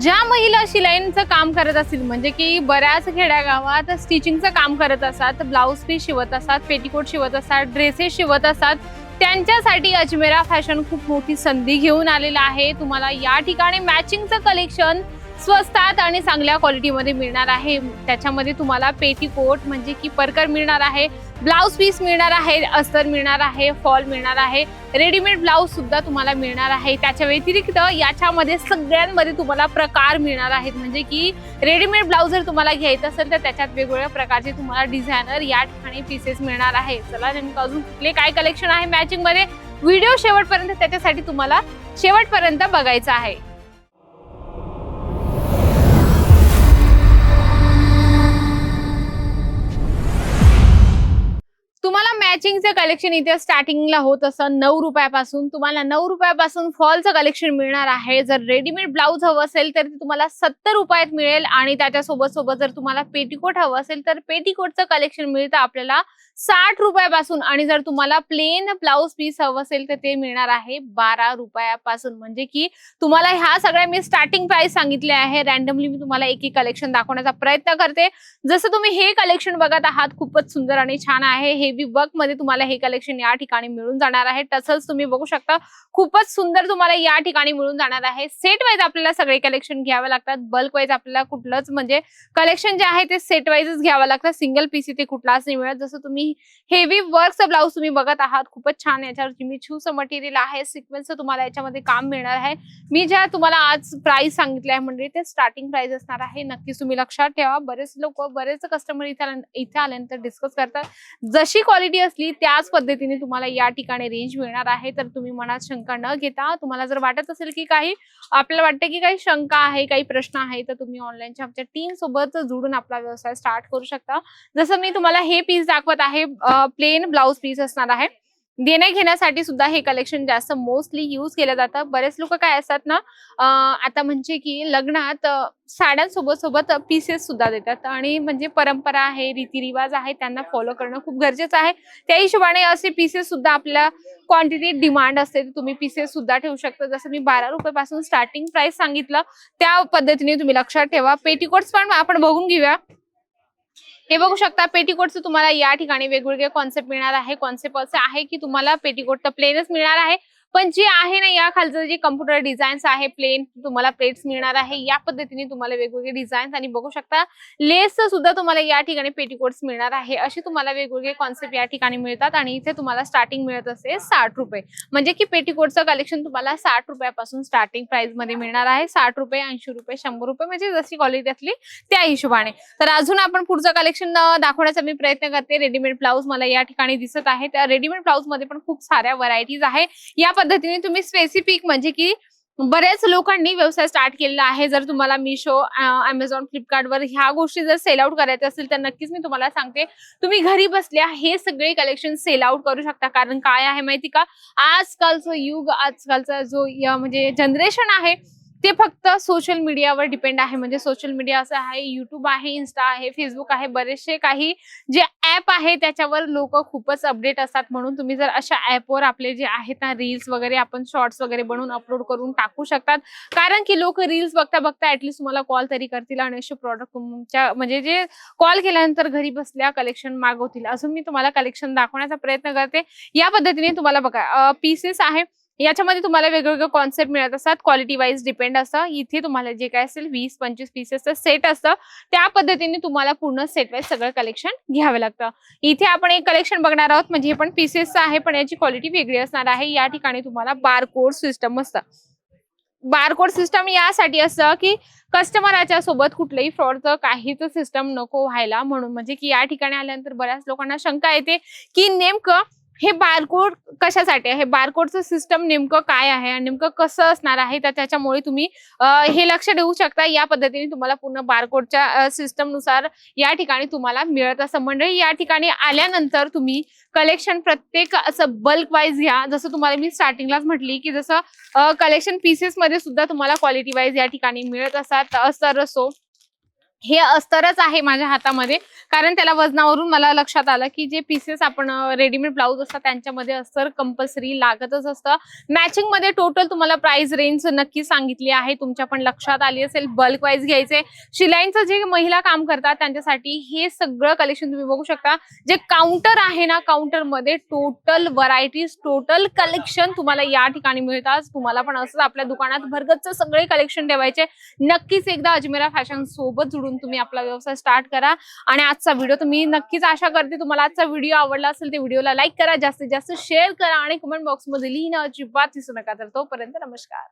ज्या महिला शिलाईंचं काम करत असतील म्हणजे की बऱ्याच खेड्यागावात स्टिचिंगचं काम करत असतात ब्लाऊज पीस शिवत असतात पेटीकोट शिवत असतात ड्रेसेस शिवत असतात त्यांच्यासाठी अजमेरा फॅशन खूप मोठी संधी घेऊन आलेला आहे. तुम्हाला या ठिकाणी मॅचिंगचं कलेक्शन स्वस्तात आणि चांगल्या क्वालिटीमध्ये मिळणार आहे. त्याच्यामध्ये तुम्हाला पेटीकोट म्हणजे की परकर मिळणार आहे. ब्लाऊज पीस मिळणार आहे अस्तर मिळणार आहे फॉल मिळणार आहे रेडीमेड ब्लाऊज सुद्धा तुम्हाला मिळणार आहे. त्याच्या व्यतिरिक्त याच्यामध्ये सगळ्यांमध्ये तुम्हाला प्रकार मिळणार आहेत. म्हणजे की रेडीमेड ब्लाऊज जर तुम्हाला घ्यायचं असेल तर त्याच्यात वेगवेगळ्या प्रकारचे तुम्हाला डिझायनर या ठिकाणी पीसेस मिळणार आहे चला नेमकं अजून कुठले काय कलेक्शन आहे मॅचिंगमध्ये? व्हिडिओ शेवटपर्यंत त्याच्यासाठी तुम्हाला शेवटपर्यंत बघायचं आहे. तुम्हाला मॅचिंगचं कलेक्शन इथे स्टार्टिंगला होत असं नऊ रुपयापासून तुम्हाला नऊ रुपयापासून फॉलचं कलेक्शन मिळणार आहे. जर रेडीमेड ब्लाऊज हवं असेल तर ते तुम्हाला सत्तर रुपयात मिळेल आणि त्याच्यासोबत सोबत जर तुम्हाला पेटीकोट हवं असेल तर पेटीकोटचं कलेक्शन मिळतं आपल्याला. साठ रुपयापासून आणि जर तुम्हाला प्लेन ब्लाऊज पीस हवं असेल तर ते मिळणार आहे बारा रुपयापासून. म्हणजे की तुम्हाला ह्या सगळ्या मी स्टार्टिंग प्राइस सांगितले आहे. रॅन्डमली मी तुम्हाला एक एक कलेक्शन दाखवण्याचा प्रयत्न करते. जसं तुम्ही हे कलेक्शन बघत आहात खूपच सुंदर आणि छान आहे. हेवी वर्कमध्ये तुम्हाला हे कलेक्शन या ठिकाणी मिळून जाणार आहे. तसंच तुम्ही बघू शकता. खूपच सुंदर तुम्हाला या ठिकाणी मिळून जाणार आहे. सेट वाईज आपल्याला सगळे कलेक्शन घ्यावे लागतात. बल्क वाईज आपल्याला कुठलंच म्हणजे कलेक्शन जे आहे ते सेट वाईजच घ्यावं लागतं. सिंगल पीस इथे कुठलाच नाही मिळत. जसं तुम्ही हेवी वर्कचं ब्लाऊज तुम्ही बघत आहात. खूपच छान याच्यावर जिमीचूचं मटेरियल आहे. सिक्वेन्सचं तुम्हाला याच्यामध्ये काम मिळणार आहे. मी ज्या तुम्हाला आज प्राइस सांगितले आहे म्हणजे ते स्टार्टिंग प्राइस असणार आहे. नक्कीच तुम्ही लक्षात ठेवा. बरेच लोक बरेच कस्टमर इथे इथे आल्यानंतर डिस्कस करतात. जशी क्वालिटी असली त्याच पद्धतीने तुम्हाला या ठिकाणी रेंज मिळणार आहे. तर तुम्ही मनात शंका न घेता तुम्हाला जर वाटत असेल की काही आपल्याला वाटतं की काही शंका आहे काही प्रश्न आहे तर तुम्ही ऑनलाईनच्या आमच्या टीम सोबत जुडून आपला व्यवसाय स्टार्ट करू शकता. जसं मी तुम्हाला हे पीस दाखवत आहे प्लेन ब्लाऊज पीस असणार आहे. देण्या घेण्यासाठी सुद्धा हे कलेक्शन जास्त मोस्टली युज केलं जातं. बरेच लोक काय असतात ना आता म्हणजे की लग्नात साड्यांसोबत सोबत पीसेस सुद्धा देतात. आणि म्हणजे परंपरा आहे रीतिरिवाज आहे त्यांना फॉलो करणं खूप गरजेचं आहे. त्या हिशोबाने असे पीसेस सुद्धा आपल्या क्वांटिटी डिमांड असते तुम्ही पीसेस सुद्धा ठेवू शकता. जसं मी बारा रुपयापासून स्टार्टिंग प्राइस सांगितलं त्या पद्धतीने तुम्ही लक्षात ठेवा. पेटीकोट्स पण आपण बघून घेऊया. हे बघू शकता पेटीकोटचं तुम्हाला या ठिकाणी वेगवेगळे कॉन्सेप्ट मिळणार आहे. कॉन्सेप्ट असं आहे की तुम्हाला पेटीकोट तर प्लेनच मिळणार आहे. पण जे आहे ना या खालचं जे कम्प्युटर डिझाईन्स आहे प्लेन तुम्हाला प्लेट्स मिळणार आहे या पद्धतीने तुम्हाला वेगवेगळे डिझाईन्स आणि बघू शकता लेस सुद्धा तुम्हाला या ठिकाणी पेटीकोट्स मिळणार आहे. असे तुम्हाला वेगवेगळे कॉन्सेप्ट या ठिकाणी मिळतात आणि इथे तुम्हाला स्टार्टिंग मिळत असते साठ रुपये. म्हणजे की पेटीकोटचं कलेक्शन तुम्हाला साठ रुपयापासून स्टार्टिंग प्राइसमध्ये मिळणार आहे. साठ रुपये ऐंशी रुपये शंभर रुपये म्हणजे जशी क्वालिटी असली त्या हिशोबाने. तर अजून आपण पुढचं कलेक्शन दाखवण्याचा मी प्रयत्न करते. रेडीमेड ब्लाऊज मला या ठिकाणी दिसत आहे. त्या रेडीमेड ब्लाऊजमध्ये पण खूप साऱ्या व्हरायटीज आहे. या पद्धतीने तुम्ही स्पेसिफिक म्हणजे की बऱ्याच लोकांनी व्यवसाय स्टार्ट केलेला आहे. जर तुम्हाला मिशो अमेझॉन फ्लिपकार्टवर ह्या गोष्टी जर सेल आउट करायच्या असतील तर नक्कीच मी तुम्हाला सांगते. तुम्ही घरी बसल्या हे सगळे कलेक्शन सेल आउट करू शकता. कारण काय आहे माहिती का? आजकालचं युग आजकालचा जो या म्हणजे जनरेशन आहे ते फक्त सोशल मीडियावर डिपेंड आहे. म्हणजे सोशल मीडिया असं आहे युट्यूब आहे इन्स्टा आहे फेसबुक आहे बरेचसे काही जे ऍप आहे त्याच्यावर लोक खूपच अपडेट असतात. म्हणून तुम्ही जर अशा ऍपवर आपले जे आहेत ना रील्स वगैरे आपण शॉर्ट्स वगैरे बनवून अपलोड करून टाकू शकतात. कारण की लोक रील्स बघता बघता ऍटलीस्ट तुम्हाला कॉल तरी करतील आणि असे प्रॉडक्ट तुमच्या म्हणजे जे कॉल केल्यानंतर घरी बसल्या कलेक्शन मागवतील. अजून मी तुम्हाला कलेक्शन दाखवण्याचा प्रयत्न करते. या पद्धतीने तुम्हाला बघा पीसेस आहे. याच्यामध्ये तुम्हाला वेगवेगळे कॉन्सेप्ट मिळत असतात. क्वालिटी वाईज डिपेंड असतं. इथे तुम्हाला जे काय असेल वीस पंचवीस पीसेसचं सेट असतं. त्या पद्धतीने तुम्हाला पूर्ण सेट वाईज सगळं कलेक्शन घ्यावं लागतं. इथे आपण एक कलेक्शन बघणार आहोत. म्हणजे हे पण पीसेस आहे पण याची क्वालिटी वेगळी असणार आहे. या ठिकाणी तुम्हाला बारकोड सिस्टम असतं. बारकोड सिस्टम यासाठी असतं की कस्टमराच्या सोबत कुठलंही फ्रॉडचं काहीच सिस्टम नको व्हायला म्हणून. म्हणजे की या ठिकाणी आल्यानंतर बऱ्याच लोकांना शंका येते की नेमकं हे बारकोड कशासाठी आहे? बारकोडचं सिस्टम नेमकं काय आहे आणि नेमकं कसं असणार आहे? तर त्याच्यामुळे तुम्ही हे लक्ष देऊ शकता. या पद्धतीने तुम्हाला पूर्ण बारकोडच्या सिस्टमनुसार या ठिकाणी तुम्हाला मिळत असं. मंडळी या ठिकाणी आल्यानंतर तुम्ही कलेक्शन प्रत्येक असं बल्क वाईज घ्या. जसं तुम्हाला मी स्टार्टिंगलाच म्हटली की जसं कलेक्शन पीसेस मध्ये सुद्धा तुम्हाला क्वालिटी वाईज या ठिकाणी मिळत असतात. असर असो हे अस्तरच आहे माझ्या हातामध्ये. कारण त्याला वजनावरून मला लक्षात आलं की जे पीसेस आपण रेडीमेड ब्लाऊज असतात त्यांच्यामध्ये अस्तर कंपल्सरी लागतच असतं. मॅचिंगमध्ये टोटल तुम्हाला प्राइस रेंज नक्की सांगितली आहे. तुमच्या पण लक्षात आली असेल बल्क वाईज घ्यायचे. शिलाईंचं जे महिला काम करतात त्यांच्यासाठी हे सगळं कलेक्शन तुम्ही बघू शकता. जे काउंटर आहे ना काउंटरमध्ये टोटल व्हरायटीज टोटल कलेक्शन तुम्हाला या ठिकाणी मिळतात. तुम्हाला पण असंच आपल्या दुकानात भरगतच सगळे कलेक्शन ठेवायचे. नक्कीच एकदा अजमेरा फॅशन सोबत जुडून तुम्ही आपला व्यवसाय स्टार्ट करा. आणि आजचा व्हिडिओ तुम्ही नक्कीच आशा करते तुम्हाला आजचा व्हिडिओ आवडला असेल ते व्हिडिओला लाईक करा. जास्तीत जास्त शेअर करा आणि कमेंट बॉक्समध्ये लिहिणं अजिबात दिसू नका. तर तोपर्यंत नमस्कार.